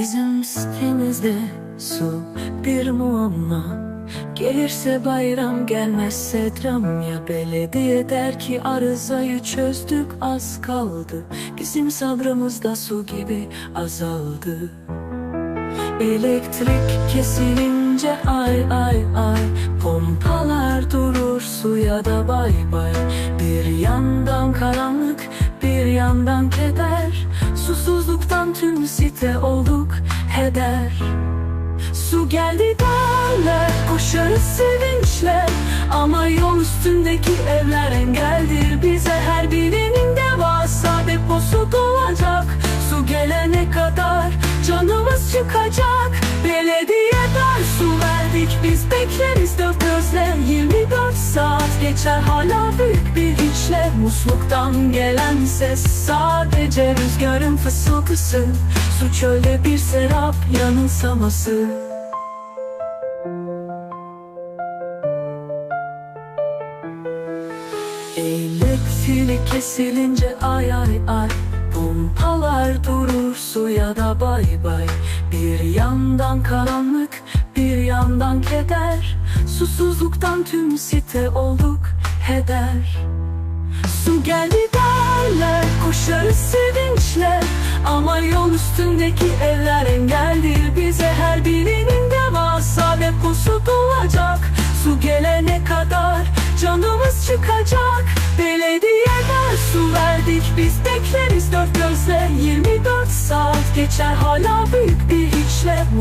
Bizim sitemizde su bir muamma. Gelirse bayram gelmezse dram. Ya Belediye der ki arızayı çözdük az kaldı. Bizim sabrımız su gibi azaldı. Elektrik kesilince ay ay ay. Pompalar durur suya da bay bay. Bir yandan karanlık bir yandan keder. Susuzluktan tüm site olduk heder. Su geldi derler koşarız sevinçle Ama yol üstündeki evler engeldir bize. Her birinin devasa deposu dolacak. Su gelene kadar canımız çıkacak. Belediye dar su verdik biz bekleriz dört gözle. 24 saat geçer hala büyük bir içle Musluktan gelen ses. Sadece rüzgarın fısıltısı Su çölde bir serap yanılsaması. Elektrik kesilince ay ay ay Pompalar durur suya da bay bay. Bir yandan karanlık bir yandan keder. Susuzluktan tüm site olduk heder Su geldi derler koşarız sevinçle Ama yol üstündeki evler engeldir bize. Her birinin devasa deposu dolacak. Su gelene kadar canımız çıkacak. Belediyeden su verdik biz bekleriz dört gözle. 24 saat geçer hala büyük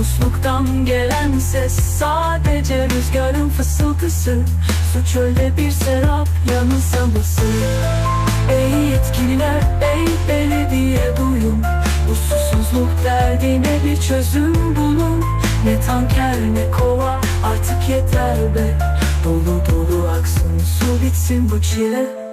Musluktan gelen ses sadece rüzgarın fısıltısı. Su çölde bir serap yanılsaması Ey yetkililer ey belediye duyun. Bu susuzluk derdine bir çözüm bulun. Ne tanker ne kova artık yeter be. Dolu dolu aksın su bitsin bu çile